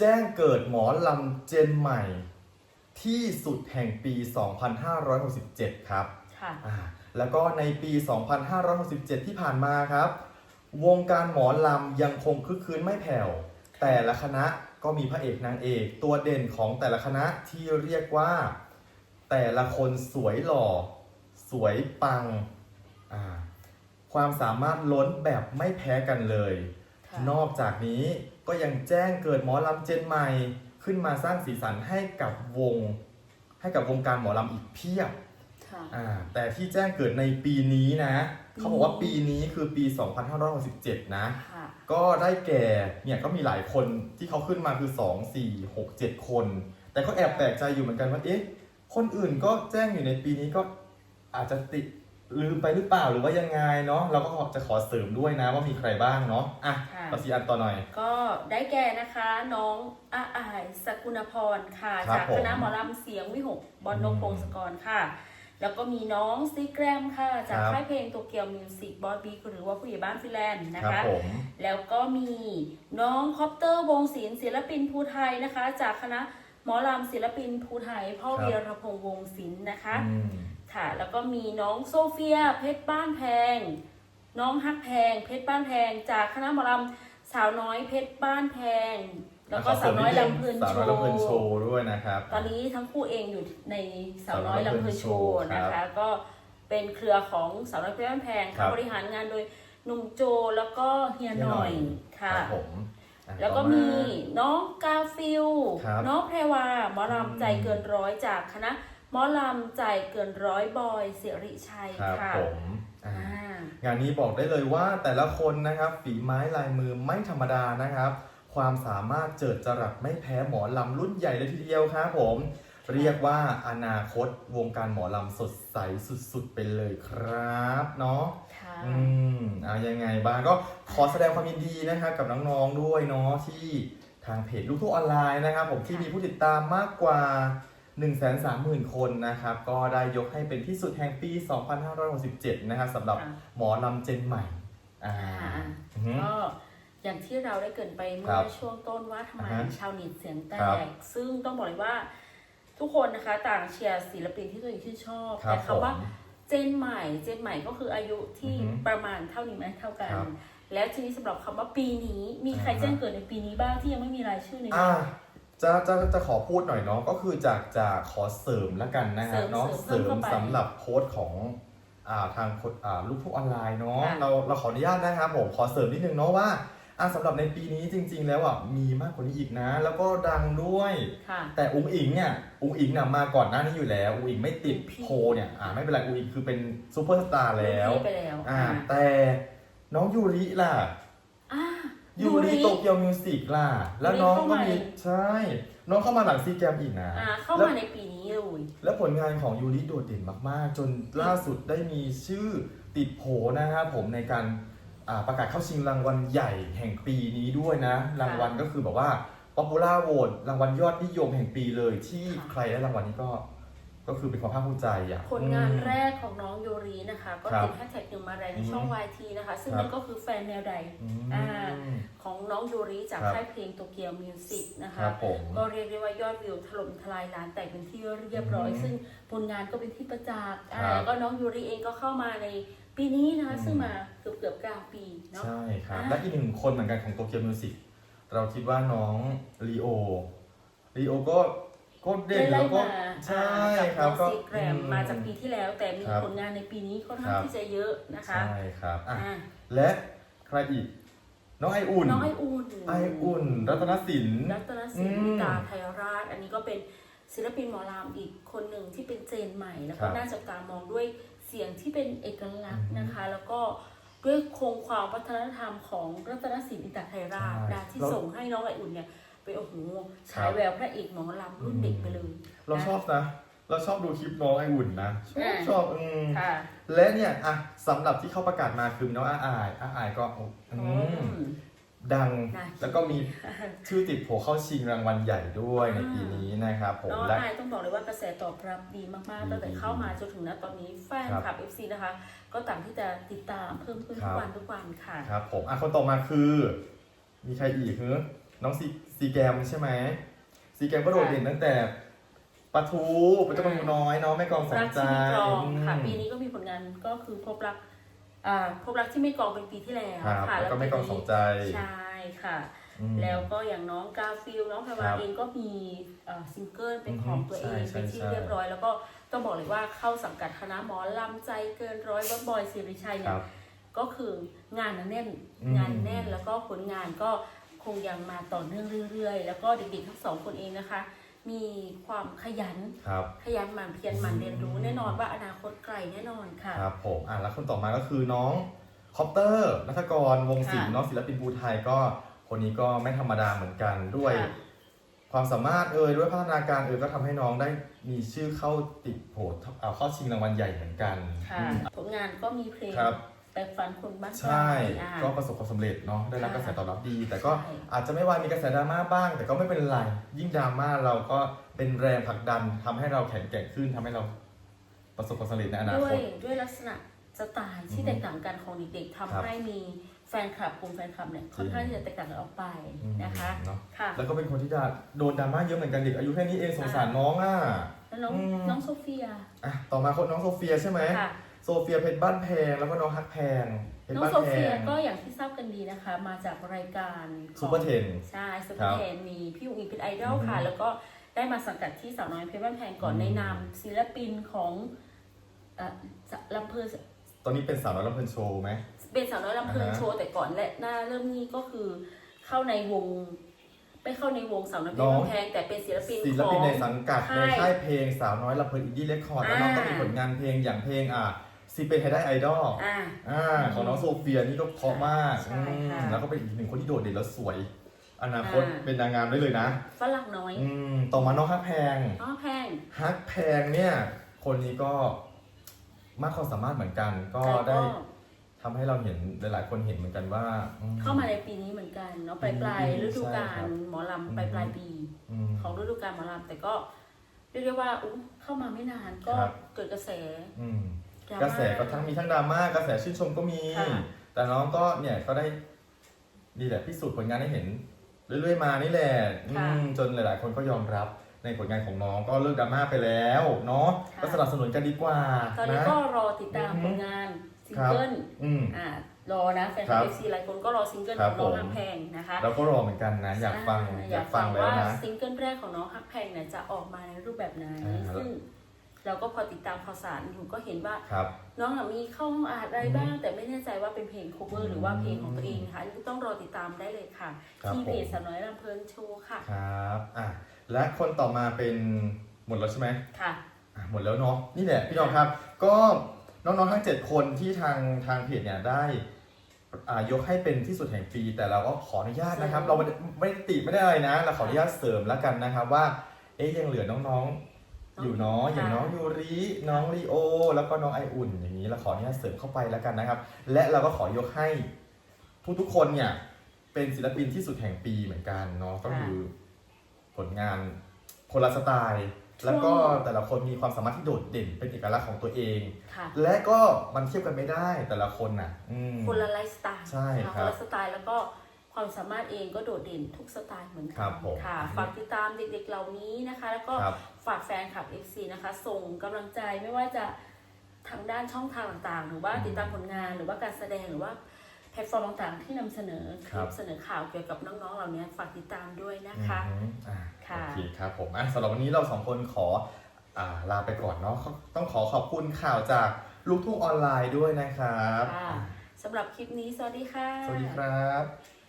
แจ้งเกิดหมอลำเจนใหม่ ที่สุดแห่งปี 2567 ครับค่ะอ่าแล้วก็ในปี 2567 ที่ผ่านมาครับ วงการหมอลำยังคงคึกคืนไม่แผ่ว แต่ละคณะก็มีพระเอกนางเอกตัวเด่นของแต่ละคณะที่เรียกว่า แต่ละคนสวยหล่อ สวยปังอ่าความสามารถล้นแบบไม่แพ้กันเลย ค่ะ นอกจากนี้ ก็ยังแจ้งเกิดหมอลำเจนใหม่ขึ้นมาสร้างสีสันให้กับวง ให้กับวงการหมอลำอีกเพียบค่ะ อ่าแต่ที่แจ้งเกิดในปีนี้นะ ปีนี้ เขาบอกว่าปีนี้คือปี 2567 นะ ค่ะ ก็ได้แก่เนี่ยก็มีหลายคนที่เขาขึ้นมาคือ 2 4 6 7 คน แต่ก็แอบแปลกใจอยู่เหมือนกันว่าเอ๊ะคนอื่นก็แจ้งอยู่ในปีนี้ก็อาจจะติด ลืมไปหรือเปล่าหรือว่ายังไงเนาะเราก็จะขอเสริมด้วยนะว่ามีใครบ้างเนาะอะค่ะ เราสีอันต่อหน่อย ก็ได้แก่นะคะน้องอาอายสกุณพรค่ะ ครับจากผมคณะหมอลำเสียงวิหกบอลนกอืมพงศกรค่ะ แล้วก็มีน้องซีแกรมค่ะ จากครับ ค่ายเพลงโตเกียวมิวสิกบอสบีหรือว่าผู้ใหญ่บ้านฟินแลนด์นะครัคะ ผม แล้วก็มีน้องคอปเตอร์วงศิลป์ศิลปินภูไทยนะคะ จากคณะหมอลำศิลปินภูไทยพ่อครับเวียรพงษ์วงศิลป์นะคะ อืม ค่ะ แล้วก็มีน้องโซเฟียเพชรบ้านแพง น้องฮักแพง เพชรบ้านแพง จากคณะหมอลำสาวน้อยเพชรบ้านแพง แล้วก็สาวน้อยลำเพลินสาวโชน้อยลำเพลินโชว์ว์ด้วยนะครับ ตอนนี้ทั้งคู่เองอยู่ในสาวน้อยสาวน้อยลำเพลินโชว์ลำเพลินโชว์นะครัคะบก็เป็นเครือของสาวน้อยเพชรบ้านแพงครับบริหารงานโดยหนุ่มโจแล้วก็เฮียหน่อยคค่ะรับผมอะแล้วก็ต่อมีน้องกาฟิลครับน้องแพรวาหมออืมลำใจเกินร้อยจากคณะ หมอลำใจเกินร้อยบอยเสริชัยครับค่ะผมอ่าอ่างานนี้บอกได้เลยว่าแต่ละคนนะครับฝีไม้ลายมือไม่ธรรมดานะครับ ความสามารถเจิดจรัสไม่แพ้หมอลำรุ่นใหญ่เลยทีเดียวครับผม เรียกว่าอนาคตวงการหมอลำสดใสสุดๆไปเลยครับเนาะ ค่ะ อืมเอายังไงบ้างก็ขอแสดงความยินดีนะครับกับน้องๆด้วยเนาะที่ทางเพจลูกทุ่งออนไลน์นะครับ ผมที่มีผู้ติดตามมากกว่า 1 3 0 0 0 0 คนนะครับ ก็ได้ยกให้เป็นที่สุดแห่งปี 2567 นะครับสำหรับค่ะ หมอลำเจนใหม่อ่าอ่าอือฮึ ก็อย่างที่เราได้เกรินไปเมื่ครัอบช่วงต้นว่าทำไมอ่าฮะชาวเน็ตเสียงแตครับก ซึ่งต้องบอกเลยว่าทุกคนนะคะต่างเชียร์ศิลปินที่ตัวเองชื่นชอบ ครับแต่คำว่าเจนใหม่ เจนใหม่ก็คืออายุที่อือฮึประมาณเท่านี้ไหมเท่ากัน ครับแล้วทีนี้สำหรับคำว่าปีนี้ มีใครอ่าฮะ แจ้งเกิดในปีนี้บ้างที่ยังไม่มีรายชื่อในอ่า จะจะจะขอพูดหน่อยเนาะก็คือจากจะขอเสริมแล้วกันนะฮะเสริมเนาะเสเสริริมมเข้าไป สำหรับโพสต์ของอ่าทางคนอ่าลูกทุ่งออนไลน์เนาะค่ะ เราเราขออนุญาตนะครับผมขอเสริมนิดนึงเนาะว่าอ่าสำหรับในปีนี้จริง ๆ แล้วอะมีมากกว่านี้อีกนะ แล้วก็ดังด้วย ค่ะ แต่อุ้งอิงเนี่ยอุ้งอิงน่ะมาก่อนหน้านี้อยู่แล้วอุ้งอิงไม่ติดพี่ โพลเนี่ยอ่าไม่เป็นไรอุ้งอิงคือเป็นซูเปอร์สตาร์แล้ว รุ่นพี่ไปแล้วอ่าอ่าแต่น้องยูริล่ะ อ่า ยูริโตเกียวมิวสิกล่ะ แล้วน้องก็มียูริเข้ามาใช่ น้องเข้ามาหลังซีแกรมอีกนะอ่าเข้าแล้วมาในปีนี้เลย แล้วผลงานของยูริโดดเด่นมาก ๆ จนล่าสุดได้มีชื่อติดโผนะครับผมในการอ่าประกาศเข้าชิงรางวัลใหญ่แห่งปีนี้ด้วยนะ รางวัลก็คือแบบว่า Popular Vote รางวัลยอดนิยมแห่งปีเลยที่ค่ะ ใครได้รางวัลนี้ก็ ก็คือเป็นความภาคภูมิใจอะ ผลงานอืมแรกของน้องโยรีนะคะ ก็ครับติดแฮชแท็กหนึ่งมาแรงในช่องอืม YT นะคะ ซึ่งครับ นั่นก็คือแฟนแนวใดอืม อ่าของน้องโยรีจากครับ ค่ายเพลงโตเกียวมิวสิกนะคคะ รับผม ก็เรียกได้ว่ายอดวิวถล่มทลายล้านแตกเป็นที่เรียบร้อย อืมซึ่งผลงานก็เป็นที่ประจักษ์อ่าครับแล้วก็น้องยูริเองก็เข้ามาในปีนี้นะคะ อืม ซึ่งมาเกือบเกือบๆกลางปีเนาะ ใช่ครับ อ่า และอีกหนึ่งคนเหมือนกันของโตเกียวมิวสิกเราคิดว่าน้องลีโอลีโอก็ ก็เด่นไล่แล้วก็มาใช่อ่าครับกัก็ซีแกรมอืมาจากปีที่แล้ว แต่มีครับผลงานในปีนี้ค่อนข้างครับที่จะเยอะนะคะใช่ครับอะอ่าและใครอีกน้องไออุ่นน้องไออุ่นไออุ่น รัตนศิลป์รัตนศิลอืป์มตาไทยราช อันนี้ก็เป็นศิลปินหมอลำอีกคนหนึ่งที่เป็นเจนใหม่แล้วครัก็บน่าจับตามองด้วยเสียงที่เป็นเอกลักษณ์อืมนะคะ แล้วก็ด้วยโครงความวัฒนธรรมของรัตนศิลป์อินตาไทยราชใช่นะที่แล้วส่งให้น้องไออุ่นเนี่ย เป็นโอ้โหครัฉายบแววพระเอกหมอลำรุ่นเด็กไปเลยเราชอบนะ เราชอบดูคลิปน้องไออุ่นนะ ชอบอ่าชอบอืมค่ะ และเนี่ยอะสำหรับที่เขาประกาศมาคือน้องอาอายอาอายก็อือืมมดังน่าคิด แล้วก็มีชื่อติดโผเข้าชิงรางวัลใหญ่ด้วยในปีนี้นะครับผมน้องและไอายต้องบอกเลยว่ากระแสตอบรับดีมากๆ ตั้งแต่เข้ามาจนถึงณตอนนี้แฟนครับคลับ FC นะคะ ก็ต่างที่จะติดตามเพิ่มขึ้นครัทุบกวันทุกวันค่ะ ครับผมอะคนต่อมาคือ มีใครอีกเฮ้น้องซี ซีแกมใช่ไหมซีแกมก็โดดเด่นตั้งแต่ปะทูปะทูปะทูน้อยเนาะแม่กลองสรันกใจที่ไม่กรองค่ะอืมปีนี้ก็มีผลงานก็คือพบรักอ่าพบรักที่ไม่กรองเป็นปีที่แล้วครับค่ะแล้วก็แม่กลองสนใจใช่ค่ะอืมแล้วก็อย่างน้องกาฟิลน้องแพรครัวาบเองก็มีเอ่อซิงเกิลเป็นของตัวเองอือฮึใช่เป็นที่ใช่เรียบร้อย แล้วก็ต้องบอกเลยว่าเข้าสังกัดคณะหมอลำใจเกินร้อยวัดบอยสิริชัยคเนี่รัยบก็คืองานแน่นอืมงานแน่นแล้วก็ผลงานก็ คงยังมาต่อเนื่องเรื่อยๆ แล้วก็เด็กๆทั้งสองคนเองนะคะ มีความขยัน ครับ ขยันหมั่นเพียรหมั่นเรียนรู้แน่นอนว่าอนาคตไกลแน่นอนค่ะ ครับผมอะแล้วคนต่อมาก็คือน้องคอปเตอร์นัทกรวงศิลป์ค่ะน้องศิลปินภูไทยก็คนนี้ก็ไม่ธรรมดาเหมือนกันด้วย ค่ะ ความสามารถเอ่ยด้วยพัฒนาการเอ่ยก็ทำให้น้องได้มีชื่อเข้าติดโผล่เอาเข้าชิงรางวัลใหญ่เหมือนกัน ค่ะอืมผลงานก็มีเพลงครับ แต่ฝันคนบ้านใช่อ่าก็ประสบความสำเร็จเนาะได้รับค่ะกระแสตอบรับดี แต่ก็ใช่อาจจะไม่วายมีกระแสดราม่าบ้าง แต่ก็ไม่เป็นไร ยิ่งดราม่าเราก็เป็นแรงผลักดันทำให้เราแข็งแกร่งขึ้นทำให้เราประสบความสำเร็จในอนาด้ควตยด้วยลักษณะสไตล์ที่อือฮึแตกต่างกันของเด็กๆครัทำบให้มีแฟนคลับกลุ่มแฟนคลับเนี่ยค่อนข้างที่จะแตกต่างกันออกไปอืมนะคะเนาะค่ะแล้วก็เป็นคนที่จะโดนดราม่าเยอะเหมือนกันเด็กอายุแค่นี้เองสงสารน้องอะแล้วน้องอืมน้องโซเฟียอะต่อมาคนน้องโซเฟียใช่ไหมค่ะโซ เฟียเพชรบ้านแพงแล้วก็น้องฮักแพงเพชรน้องบ้านโซแพเฟียง ก็อย่างที่ทราบกันดีนะคะ มาจากรายการขซูองเปอร์เทนใช่ซูเปครัอบร์เทนมีพี่อุ๋งอิงเป็นไอดอลค่ะอือฮึแล้วก็ได้มาสังกัดที่สาวน้อยเพชรบ้านแพงก่อนอืม ในนามศิลปินของเอ่อลำเพลินตอนนี้เป็นสาวน้อยลำเพลินโชว์ไหม เป็นสาวน้อยลำเพลินอ่าฮะ โชว์แต่ก่อนและหน้าเริ่มนี้ก็คือเข้าในวงไม่เข้าในวงสาวน้อยเพชรบ้านแพงแต่เป็นศิลปินศิลขอปินง ในสังกัดในค่าย ค่ายเพลงสาวน้อยลำเพลินอินดี้เรคคอร์ดแล้วน้องอ่าก็มีผลงานเพลงอย่างเพลงอะ ซีเป็นไฮได้ไอดอลอ่า อ่าของน้องโซเฟียนี่ก็เพราะมากใช่อืมค่ะแล้วก็เป็นอีกหนึ่งคนที่โดดเด่นแล้วสวย อนาคตอ่า เป็นนางงามได้เลยนะ ฝรั่งน้อยอืมต่อมาน้องฮักแพงน้องแพง ฮักแพงเนี่ย คนนี้ก็มากความสามารถเหมือนกัน ก็แล้วได้ก็ทำให้เราเห็นหลาย ๆ คนเห็นเหมือนกันว่าอื เข้ามาในปีนี้เหมือนกันเนาะปลายปลายอืมฤดูกาใช่ครัลบ หมออืมลำปลายปลายปี อืม ของฤดูกาลหมอลำแต่ก็เรียกได้ว่าอุ๊ยเข้ามาไม่นานก็ครับ เกิดกระแส อืม ดรากม่าระแสก็ทั้งมีทั้งดราม่ากระแสชื่นชมก็มี ค่ะ แต่น้องก็เนี่ยก็ได้นี่แหละพิสูจน์ผลงานให้เห็น เรื่อยๆมานี่แหละอืมจนหลาย ๆ คนก็ยอมรับในผลงานของน้องก็เลิกดราม่าไปแล้วเนาะก็สนับสนุนกันดีกว่าตอนนี้นะ ก็รอติดตามอือฮึผลงานซิงเกิลอืม อ่ารอนะแฟนคครัลับบเอฟซีหลายคนก็รอซิงเกิลครัขบองน้องผม ฮักแพงนะคะเราก็รอเหมือนกันนะ อยากฟังอ่อยากฟังแล้วว่านะ ซิงเกิลแรกของน้องฮักแพงเนี่ยจะออกมาในรูปแบบไหนอ่า ซึ่ง เราก็พอติดตามข่าวสารอยู่ก็เห็นว่า ครับ น้องน่ะมีเข้าห้องอัดอะไรอือฮึบ้าง แต่ไม่แน่ใจว่าเป็นเพลง cover หรือว่าเพลงของตัวอืมเองนะคะอันนี้ต้องรอติดตามได้เลยค่ะ ครับที่เพจผมสาวน้อยลำเพลินโชว์ค่ะ ครับอะและคนต่อมาเป็นหมดแล้วใช่ไหมค่ะ อะหมดแล้วเนาะนี่แหละพี่น้องครับ ก็น้องๆทั้ง 7 คนที่ทางทางเพจเนี่ยได้อ่ายกให้เป็นที่สุดแห่งปี แต่เราก็ขออนุญาตนะครับเสริมเราไม่ได้ไม่ได้ติไม่ได้อะไรนะ เราขออนุญาตเสริมแล้วกันนะครับว่า เอ๊ยยังเหลือน้องๆ อยู่เนาะอย่างน้องยูริน้องลีโอ แล้วก็น้องไออุ่นอย่างนี้เราขออนุญาตเสริมเข้าไปแล้วกันนะครับ และเราก็ขอยกให้ทุกๆคนเนี่ยเป็นศิลปินที่สุดแห่งปีเหมือนกันเนาะก็คือผลงานคนละสไตล์ แล้วก็แต่ละคนมีความสามารถที่โดดเด่นเป็นเอกลักษณ์ของตัวเองค่ะและก็มันเทียบกันไม่ได้แต่ละคนน่ะอืมคนละไลฟ์สไตล์ใช่นะะคครับนละสไตล์แล้วก็ ความสามารถเองก็โดดเด่นทุกสไตล์เหมือนกัครับผมค่ะ ฝากติดตามเด็กๆเหล่านี้นะคะ แล้วก็ครับฝากแฟนคลับ FC นะคะ ส่งกำลังใจไม่ว่าจะทางด้านช่องทางต่างๆ หรือว่าอืมติดตามผลงานหรือว่าการแสดงหรือว่าแพลตฟอร์มต่างๆ ที่นำเสนอคครัลิบปเสนอข่าวเกี่ยวกับน้องๆเหล่านี้ฝากติดตามด้วยนะคะ อืมอ่าค่ะ โอเคครับผมอะสำหรับวันนี้เราสองคนขออ่าลาไปก่อนเนาะต้องขอขอบคุณข่าวจากลูกทุ่งออนไลน์ด้วยนะครับ ค่ะสำหรับคลิปนี้สวัสดีค่ะ สวัสดีครับ